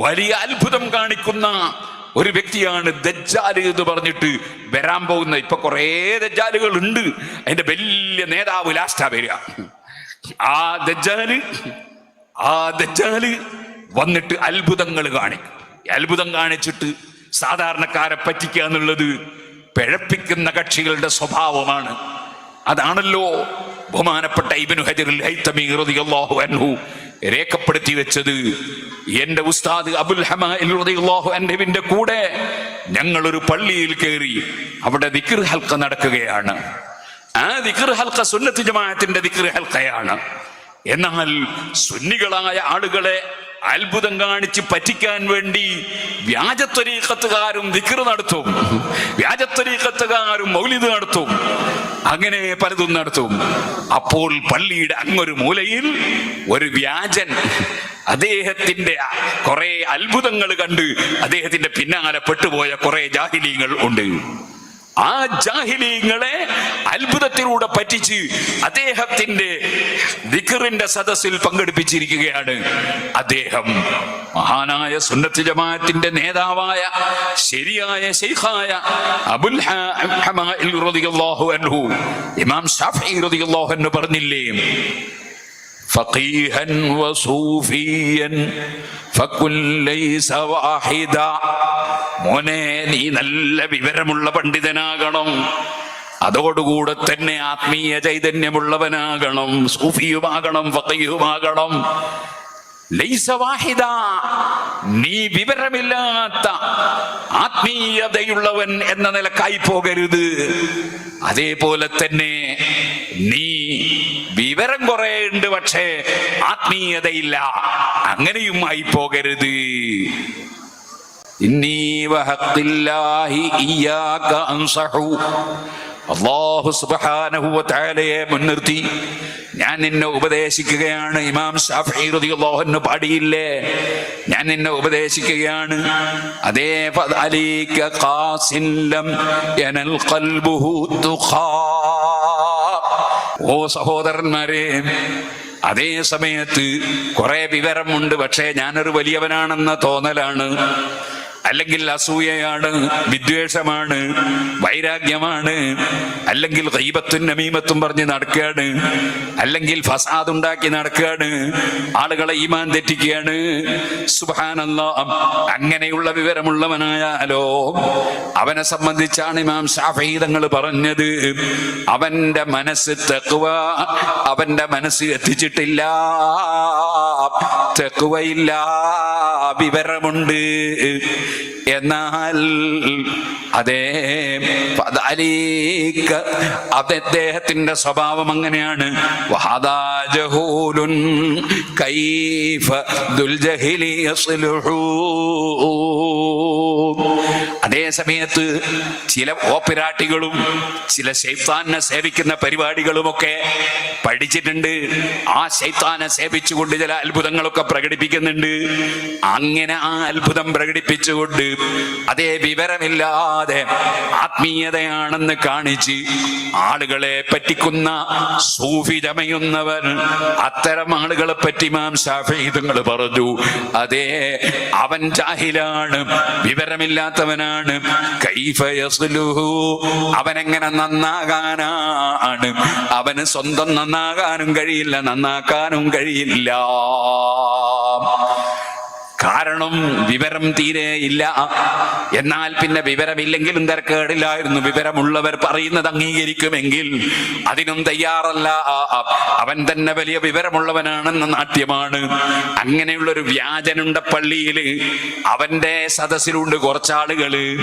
വലിയ അത്ഭുതം കാണിക്കുന്ന ഒരു വ്യക്തിയാണ് ദജ്ജാൽ എന്ന് പറഞ്ഞിട്ട് വരാൻ പോകുന്ന ഇപ്പൊ കുറേ ദജ്ജാലുകൾ ഉണ്ട് അതിന്റെ വലിയ നേതാവ് ലാസ്റ്റാ വരിക. ആ ദജ്ജാൽ ആ ദജ്ജാൽ വന്നിട്ട് അത്ഭുതങ്ങൾ കാണിക്കും. അത്ഭുതം കാണിച്ചിട്ട് സാധാരണക്കാരെ പറ്റിക്കുക എന്നുള്ളത് പിഴപ്പിക്കുന്ന കക്ഷികളുടെ സ്വഭാവമാണ്. അതാണല്ലോ ബഹുമാനപ്പെട്ട ഇബനു ഹജറിൽ ഹൈത്തമി റളിയല്ലാഹു അൻഹു രേഖപ്പെടുത്തി വെച്ചത്. എന്റെ ഉസ്താദ് അബുൽ റളിയല്ലാഹു അൻഹുവിന്റെ കൂടെ ഞങ്ങൾ ഒരു പള്ളിയിൽ കയറി അവിടെ ദിക്ർ ഹൽക്ക നടക്കുകയാണ്. ആ ദിക്ർ ഹൽക്ക സുന്നത്ത് ജമാഅത്തിന്റെ ദിക്ർ ഹൽക്കയാണ് എന്നാൽ സുന്നികളായ ആളുകളെ അത്ഭുതം കാണിച്ച് പറ്റിക്കാൻ വേണ്ടി വ്യാജത്വരീക്കത്തുകാരും ദിക്ർ നടത്തും. വ്യാജത്വരീക്കത്തുകാരും മൗലിത് നടത്തും. അങ്ങനെ പലതും നടത്തും. അപ്പോൾ പള്ളിയുടെ അങ്ങൊരു മൂലയിൽ ഒരു വ്യാജൻ അദ്ദേഹത്തിന്റെ കുറെ അത്ഭുതങ്ങൾ കണ്ട് അദ്ദേഹത്തിന്റെ പിന്നാലെ പെട്ടുപോയ കുറെ ജാഹിലീങ്ങൾ ഉണ്ട്. ആ ജാഹിലീങ്ങളെ അത്ഭുതത്തിലൂടെ പറ്റിച്ച് അദ്ദേഹത്തിന്റെ ദിഖറിന്റെ സദസ്സിൽ പങ്കെടുപ്പിച്ചിരിക്കുകയാണ്. അദ്ദേഹം മഹാനായ സുന്നത്ത് ജമാഅത്തിന്റെ നേതാവായ ശരിയായ ശൈഖായ അബുൽ ഹ- ഹമാഇൽ റളിയല്ലാഹു അൻഹു ഇമാം ഷാഫി പറഞ്ഞില്ലേ? فقيها وصوفيا فكن ليس واحدا മോനെ നീ നല്ല വിവരമുള്ള പണ്ഡിതനാകണം അതോടുകൂടെ തന്നെ ആത്മീയ ചൈതന്യമുള്ളവനാകണം സൂഫിയുമാകണം ഫക്കയുമാകണം ലൈസ വാഹിദ നീ വിവരമില്ലാത്ത ആത്മീയതയുള്ളവൻ എന്ന നിലക്കായി പോകരുത് അതേപോലെ തന്നെ നീ വിവരം കുറെ ഉണ്ട് പക്ഷേ ആത്മീയതയില്ല. അങ്ങനെയും ആയി പോകരുത് സുബ്ഹാനഹു വ മുൻനിർത്തി. ഞാൻ നിന്നെ ഉപദേശിക്കുകയാണ്. ഇമാം ഷാഫി റളിയല്ലാഹു പാടിയില്ലേ? ഞാൻ നിന്നെ ഉപദേശിക്കുകയാണ്. അതേ ഫദഅലീക ഖാസിൻ ലം യനൽ ഖൽബുഹു തുഖാ ഓ സഹോദരന്മാരെ അതേ സമയത്ത് കുറെ വിവരമുണ്ട്. പക്ഷേ ഞാനൊരു വലിയവനാണെന്ന തോന്നലാണ്. അല്ലെങ്കിൽ അസൂയയാണ് വിദ്വേഷമാണ് വൈരാഗ്യമാണ് അല്ലെങ്കിൽ റീപത്തും നമീമത്തും പറഞ്ഞ് നടക്കുകയാണ് അല്ലെങ്കിൽ ഫസാദ് ഉണ്ടാക്കി നടക്കുകയാണ് ആളുകളെ ഈമാൻ തെറ്റിക്കുകയാണ്. സുഹാനല്ലോ അങ്ങനെയുള്ള വിവരമുള്ളവനായാലോ അവനെ സംബന്ധിച്ചാണ് ഇമാം ഷാഫീതങ്ങൾ പറഞ്ഞത്. അവന്റെ മനസ്സ് തെക്കുവ അവന്റെ മനസ്സ് എത്തിച്ചിട്ടില്ല തെക്കുവയില്ല വിവരമുണ്ട് എന്നാൽ അതേ ഫദഅലീക അത് അദ്ദേഹത്തിന്റെ സ്വഭാവം അങ്ങനെയാണ്. കൈഫ അതേ സമയത്ത് ചില ഓപ്പിരാട്ടികളും ചില ശൈത്താനെ സേവിക്കുന്ന പരിപാടികളുമൊക്കെ പഠിച്ചിട്ടുണ്ട്. ആ ശൈത്താനെ സേവിച്ചുകൊണ്ട് ചില അത്ഭുതങ്ങളൊക്കെ പ്രകടിപ്പിക്കുന്നുണ്ട്. അങ്ങനെ ആ അത്ഭുതം പ്രകടിപ്പിച്ചുകൊണ്ട് അതേ വിവരമില്ലാതെ ആത്മീയതയാണെന്ന് കാണിച്ച് ആളുകളെ പറ്റിക്കുന്ന സൂഫി ചമയുന്നവർ അത്തരം ആളുകളെ പറ്റി മാം ഷാഫീദങ്ങൾ പറഞ്ഞു. അതേ അവൻ ജാഹിലാണ് വിവരമില്ലാത്തവനാണ്. അവനെങ്ങനെ നന്നാകാനാണ്? അവന് സ്വന്തം നന്നാകാനും കഴിയില്ല നന്നാക്കാനും കഴിയില്ല. കാരണം വിവരം തീരെ ഇല്ല. എന്നാൽ പിന്നെ വിവരമില്ലെങ്കിലും തിരക്കേടില്ലായിരുന്നു. വിവരമുള്ളവർ പറയുന്നത് അംഗീകരിക്കുമെങ്കിൽ അതിനും തയ്യാറല്ല. അവൻ തന്നെ വലിയ വിവരമുള്ളവനാണെന്ന നാട്യമാണ്. അങ്ങനെയുള്ള ഒരു വ്യാജനുണ്ട പള്ളിയിൽ അവന്റെ സദസ്സിലുണ്ട് കുറച്ചാളുകൾ.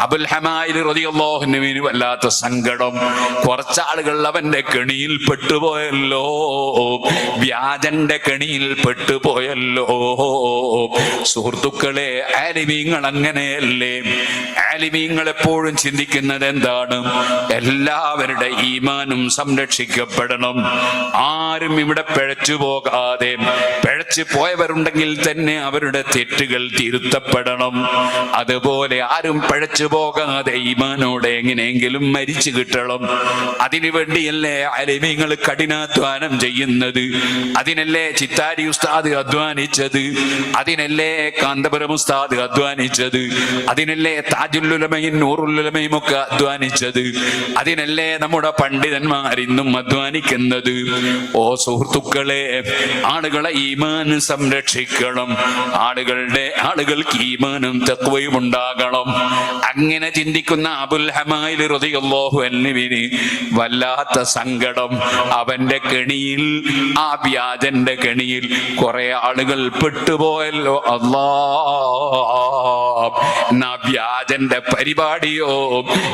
അബുൽ ഹമായിൽ റതിയല്ലോഹനുവിന് വല്ലാത്ത സങ്കടം. കുറച്ചാളുകൾ അവന്റെ കെണിയിൽ പെട്ടുപോയല്ലോ. വ്യാജന്റെ കെണിയിൽ പെട്ടുപോയല്ലോ. സുഹൃത്തുക്കളെ ആലിമീങ്ങൾ അങ്ങനെയല്ലേ? ആലിമീങ്ങൾ എപ്പോഴും ചിന്തിക്കുന്നത് എന്താണ്? എല്ലാവരുടെ ഈമാനും സംരക്ഷിക്കപ്പെടണം. ആരും ഇവിടെ പിഴച്ചു പോകാതെ പിഴച്ചു പോയവരുണ്ടെങ്കിൽ തന്നെ അവരുടെ തെറ്റുകൾ തിരുത്തപ്പെടണം. അതുപോലെ ആരും പിഴച്ചു പോകാതെ ഈമാനോടെ എങ്ങനെയെങ്കിലും മരിച്ചു കിട്ടണം. അതിനുവേണ്ടിയല്ലേ അലിമീങ്ങൾ കഠിനാധ്വാനം ചെയ്യുന്നത്? അതിനല്ലേ ചിത്താരി ഉസ്താദ് അധ്വാനിച്ചത്? അതിനല്ലേ കാന്തപുരം ഉസ്താദ് അധ്വാനിച്ചത്? അതിനല്ലേ താജുല്ലുലമയും നൂറുല്ലുലമയും ഒക്കെ അധ്വാനിച്ചത്? അതിനല്ലേ നമ്മുടെ പണ്ഡിതന്മാർ ഇന്നും അധ്വാനിക്കുന്നത്? ഓ സുഹൃത്തുക്കളെ ആളുകളെ ഈമാൻ സംരക്ഷിക്കണം. ആളുകളുടെ ആളുകൾക്ക് ഈമാനും തക്വയും ഉണ്ടാകണം. അങ്ങനെ ചിന്തിക്കുന്ന അബുൽ ഹമായിൽ റളിയല്ലാഹു അൻഹുവിന് വല്ലാത്ത സങ്കടം. അവന്റെ കെണിയിൽ ആ വ്യാജന്റെ കെണിയിൽ കുറെ ആളുകൾ പെട്ടുപോയല്ലോ. എന്നാ വ്യാജന്റെ പരിപാടിയോ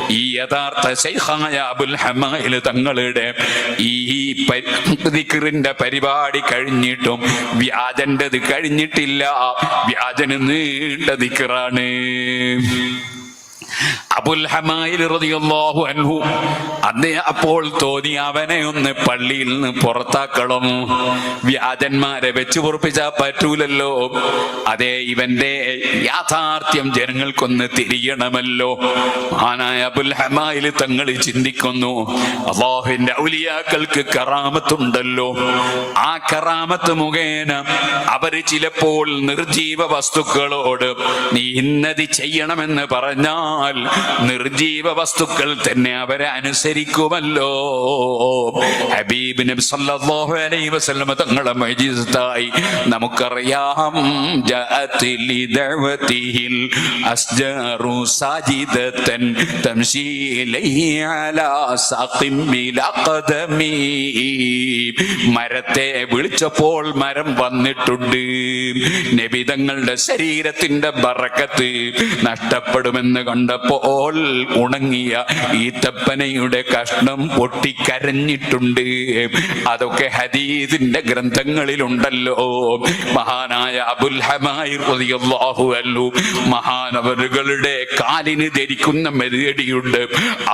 ഈ യഥാർത്ഥ ശൈഖായ അബുൽ ഹമായിൽ തങ്ങളുടെ ഈ ദിക്റിന്റെ പരിപാടി കഴിഞ്ഞിട്ടും വ്യാജന്റെത് കഴിഞ്ഞിട്ടില്ല. വ്യാജന് നീണ്ട ദിക്റാണ്. അബുൽ ഹമായിൽ റളിയല്ലാഹു അൻഹു. അന്നേ അപ്പോൾ തോന്നി അവനെ ഒന്ന് പള്ളിയിൽ നിന്ന് പുറത്താക്കണം. വ്യാജന്മാരെ വെച്ച് പൊറപ്പിച്ചാ പറ്റൂലല്ലോ. അതെ ഇവന്റെ യാഥാർത്ഥ്യം ജനങ്ങൾക്കൊന്ന് തിരിയണമല്ലോ. ആനായ അബുൽ ഹമായിൽ തങ്ങൾ ചിന്തിക്കുന്നു അള്ളാഹുവിന്റെ ഔലിയാക്കൾക്ക് കറാമത്തുണ്ടല്ലോ. ആ കറാമത്ത് മുഖേന അവർ ചിലപ്പോൾ നിർജീവ വസ്തുക്കളോട് നീ ഇന്നത് ചെയ്യണമെന്ന് പറഞ്ഞാൽ നിർജീവ വസ്തുക്കൾ തന്നെ അവരെ അനുസരിക്കുമല്ലോ. ഹബീബ് നബി സല്ലല്ലാഹു അലൈഹി വസല്ലം തങ്ങളെ മജീസത്തായി നമുക്കറിയാം. ജഅതി ലിദഅവതിഹിൽ അസ്ജറു സാജിദതൻ തംശി അലാ സഖിം ബിലാ മരത്തെ വിളിച്ചപ്പോൾ മരം വന്നിട്ടുണ്ട്. നബിതങ്ങളുടെ ശരീരത്തിന്റെ ബറക്കത്ത് നഷ്ടപ്പെടുമെന്ന് കണ്ടപ്പോൾ ഉണങ്ങിയ ഈത്തപ്പനയുടെ കഷ്ണം പൊട്ടിക്കരഞ്ഞിട്ടുണ്ട്. അതൊക്കെ ഹദീദിന്റെ ഗ്രന്ഥങ്ങളിലുണ്ടല്ലോ. മഹാനായ അബുൽ ഹമായി റളിയല്ലാഹു അൻഹു കാലിന് ധരിക്കുന്ന മെരുകടിയുണ്ട്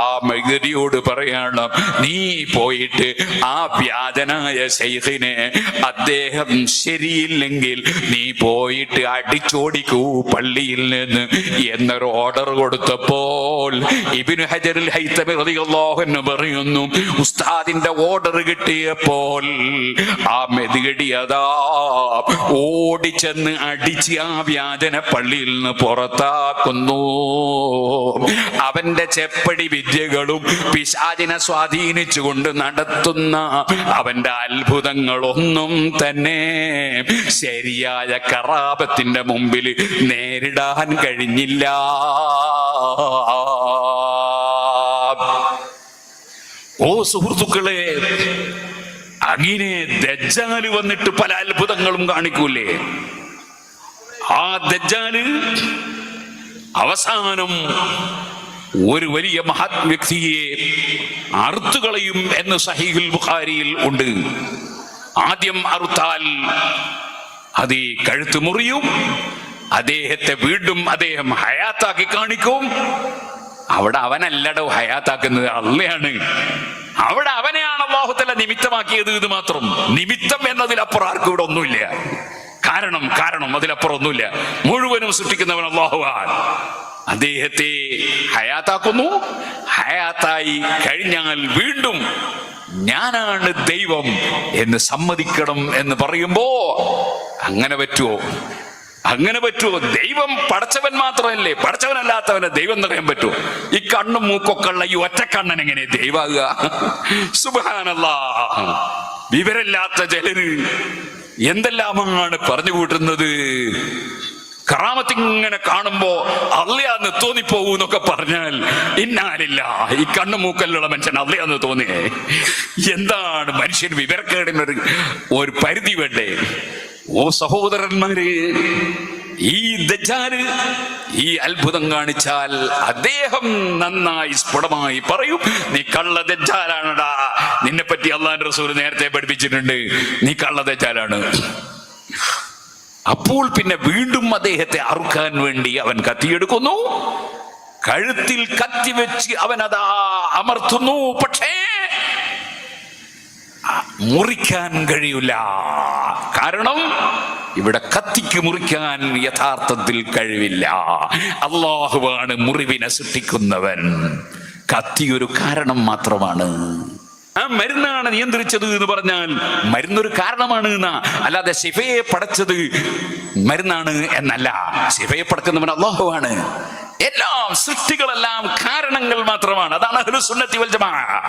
ആ മെരുകടിയോട് പറയണം നീ പോയിട്ട് ആ വ്യാജനായ ശൈഖിനെ അദ്ദേഹം ശരിയില്ലെങ്കിൽ നീ പോയിട്ട് അടിച്ചോടിക്കൂ പള്ളിയിൽ നിന്ന് എന്നൊരു ഓർഡർ കൊടുത്തപ്പോൾ ഇബിനു ഹജറിൽ ഹൈത്തമി റളിയല്ലാഹു അൻഹു പറയുന്നു ഉസ്താദിന്റെ ഓർഡർ കിട്ടിയപ്പോൾ ആ മെതുകടി അതാ ഓടിച്ചെന്ന് അടിച്ച് ആ വ്യാജന പള്ളിയിൽ നിന്ന് പുറത്താക്കുന്നു. അവന്റെ ചെപ്പടി വിദ്യകളും പിശാചിനെ സ്വാധീനിച്ചുകൊണ്ട് നടത്തുന്ന അവന്റെ അത്ഭുതങ്ങളൊന്നും തന്നെ ശരിയായ കറാപത്തിന്റെ മുമ്പിൽ നേരിടാൻ കഴിഞ്ഞില്ല. ഓ സുഹൃത്തുക്കളെ അങ്ങനെ ദജ്ജാൽ വന്നിട്ട് പല അത്ഭുതങ്ങളും കാണിക്കൂലേ? ആ ദജ്ജാൽ അവസാനം ഒരു വലിയ മഹത് വ്യക്തിയെ അറുത്തുകളയും എന്ന് സഹീഹുൽ ബുഖാരിയിൽ ഉണ്ട്. ആദ്യം അറുത്താൽ അത് കഴുത്തു മുറിയും അദ്ദേഹത്തെ വീണ്ടും അദ്ദേഹം ഹയാത്താക്കി കാണിക്കും. അവിടെ അവനല്ലടോ ഹയാത്താക്കുന്നത് അള്ളയാണ്. അവിടെ അവനെയാണ് അള്ളാഹുത്തല നിമിത്തമാക്കിയത് ഇത് മാത്രം. നിമിത്തം എന്നതിലപ്പുറം ആർക്കും ഇവിടെ ഒന്നുമില്ല. കാരണം കാരണം അതിലപ്പുറം ഒന്നുമില്ല. മുഴുവനും സൃഷ്ടിക്കുന്നവൻ അള്ളാഹുവാൻ അദ്ദേഹത്തെ ഹയാത്താക്കുന്നു. ഹയാത്തായി കഴിഞ്ഞാൽ വീണ്ടും ഞാനാണ് ദൈവം എന്ന് സമ്മതിക്കണം എന്ന് പറയുമ്പോ അങ്ങനെ പറ്റുമോ അങ്ങനെ പറ്റുമോ ദൈവം പടച്ചവൻ മാത്രമല്ലേ? പടച്ചവനല്ലാത്തവനെ ദൈവം എന്ന് പറയാൻ പറ്റുമോ ഈ കണ്ണും മൂക്കൊക്കെ ഉള്ള ഈ ഒറ്റക്കണ്ണൻ എങ്ങനെ ദൈവാകുക? സുബാനല്ല വിവരമില്ലാത്ത ജലന് എന്തെല്ലാമാണ് പറഞ്ഞു കൂട്ടുന്നത്? കറാമത്ത് ഇങ്ങനെ കാണുമ്പോ അല്ലയാന്ന് തോന്നിപ്പോകൂ എന്നൊക്കെ പറഞ്ഞാൽ ഇന്നാലില്ല ഈ കണ്ണു മൂക്കല്ലുള്ള മനുഷ്യൻ അല്ലയാന്ന് തോന്നിയേ. എന്താണ് മനുഷ്യൻ വിവരക്കേടിനൊരു ഒരു പരിധി വേണ്ടേ? ഓ സഹോദരന്മാരെ ഈ ദജാൽ ഈ അത്ഭുതം കാണിച്ചാൽ അദ്ദേഹം നന്നായി സ്ഫുടമായി പറയും നീ കള്ള ദജാലാണടാ നിന്നെ പറ്റി അള്ളാൻ റസൂൽ നേരത്തെ പഠിപ്പിച്ചിട്ടുണ്ട്. നീ കള്ള ദജാലാണ് അപ്പോൾ പിന്നെ വീണ്ടും അദ്ദേഹത്തെ അറുക്കാൻ വേണ്ടി അവൻ കത്തിയെടുക്കുന്നു. കഴുത്തിൽ കത്തി വെച്ച് അവൻ അതാ അമർത്തുന്നു. പക്ഷേ മുറിക്കാൻ കഴിയില്ല. കാരണം ഇവിടെ കത്തിക്ക് മുറിക്കാൻ യഥാർത്ഥത്തിൽ കഴിവില്ല. അള്ളാഹുവാണ് മുറിവിനെ സൃഷ്ടിക്കുന്നവൻ. കത്തി ഒരു കാരണം മാത്രമാണ്. ആ മരുന്നാണ് നിയന്ത്രിച്ചത് എന്ന് പറഞ്ഞാൽ മരുന്നൊരു കാരണമാണ് എന്നാ. അല്ലാതെ ശിഫയെ പടച്ചത് മരുന്നാണ് എന്നല്ല. ശിഫയെ പടക്കുന്നവൻ അള്ളാഹുവാണ്. എല്ലാം സൃഷ്ടികളെല്ലാം കാരണങ്ങൾ മാത്രമാണ്. അതാണ് അഹ്ലുസുന്നത്തി വൽ ജമാഅ